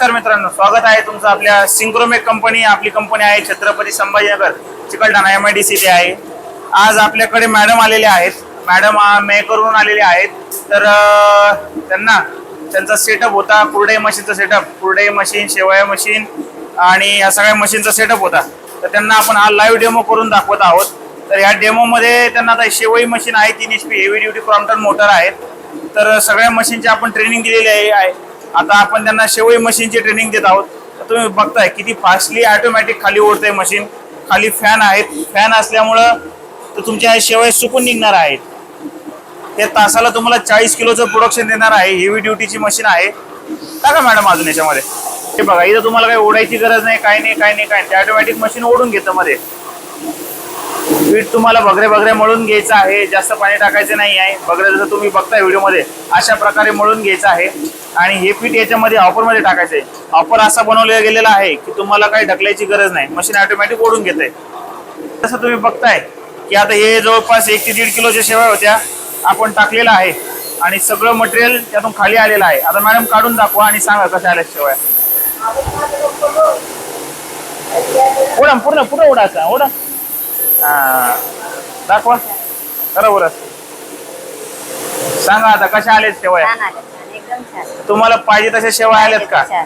नमस्कार मित्रांनो स्वागत आहे तुमचं आपल्या सिंक्रोमेक कंपनी आपली कंपनी आहे Chhatrapati Sambhajinagar Chikalthana M I D C ते आहे. आज आपल्याकडे मॅडम आलेले आहेत. मॅडम मेकरून आलेले आहेत. तर त्यांना त्यांचा सेटअप होता कुरडई मशीनचा सेटअप कुरडई मशीन शेवया मशीन आणि या सगळ्या मशीनचा सेटअप होता. तर त्यांना आपण हा लाईव्ह डेमो करून दाखवत आहोत. तर या डेमोमध्ये त्यांना आता शेवई मशीन आहे तीन H P heavy duty Crompton motor आहेत. तर सगळ्या मशीनची आपण ट्रेनिंग दिलेली आहे आहे. आता आपण त्यांना शेवई मशीनची ट्रेनिंग देत आहोत. तर तुम्ही बघताय किती फास्टली ऑटोमॅटिक खाली ओढतंय मशीन खाली फॅन आहेत. फॅन असल्यामुळं तर तुमच्या ह्या शेवया सुकून निघणार आहेत. हे तासाला तुम्हाला चाळीस किलोचं प्रोडक्शन देणार आहे. हेवी ड्युटीची मशीन आहे. टाका मॅडम अजून याच्यामध्ये. हे बघा इथं तुम्हाला काही ओढायची गरज नाही काय नाही काय नाही काय नाही. ऑटोमॅटिक मशीन ओढून घेतं मध्ये. पीठ तुम्हाला बगरे बगरे मळून घ्यायचं आहे. जास्त पाणी टाकायचं नाही आहे. बगरे जसं तुम्ही बघताय व्हिडिओमध्ये. अशा प्रकारे मळून घ्यायचं आहे. आणि हे पीठ याच्यामध्ये ऑफरमध्ये टाकायचं आहे ऑफर असा बनवलेला गेलेला आहे की तुम्हाला काही ढकलायची गरज नाही. मशीन ऑटोमॅटिक ओढून घेते तसं तुम्ही बघताय की आता हे जवळपास एक ते दीड किलोच्या शेवया होत्या. आपण टाकलेला आहे. आणि सगळं मटेरियल त्यातून खाली आलेलं आहे. आता मॅडम काढून दाखवा आणि सांगा कशा आल्या शेवया ओढा पूर्ण पूर्ण ओढायचा ओढा. हा दाखवा. बरोबर सांगा आता कशा आलेत शेवया तुम्हाला पाहिजे तशा शेवया आल्यात का.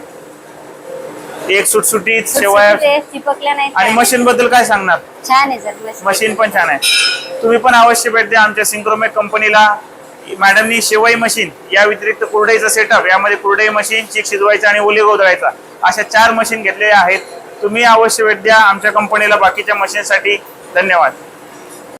एक सुटसुटीत शेवया चिपकल्या नाही आणि मशीन बद्दल काय सांगणार? छान आहे सर मशीन पण छान आहे. तुम्ही पण अवश्य भेट द्या आमच्या सिंक्रोमेक कंपनीला. मॅडमनी शेवई मशीन या व्यतिरिक्त कुरडईचा सेटअप यामध्ये कुरडई मशीन चीक शिजवायचा आणि ओली गोदळायचा अशा चार मशीन घेतलेल्या आहेत. तुम्ही अवश्य भेट द्या आमच्या कंपनीला बाकीच्या मशीनसाठी धन्यवाद.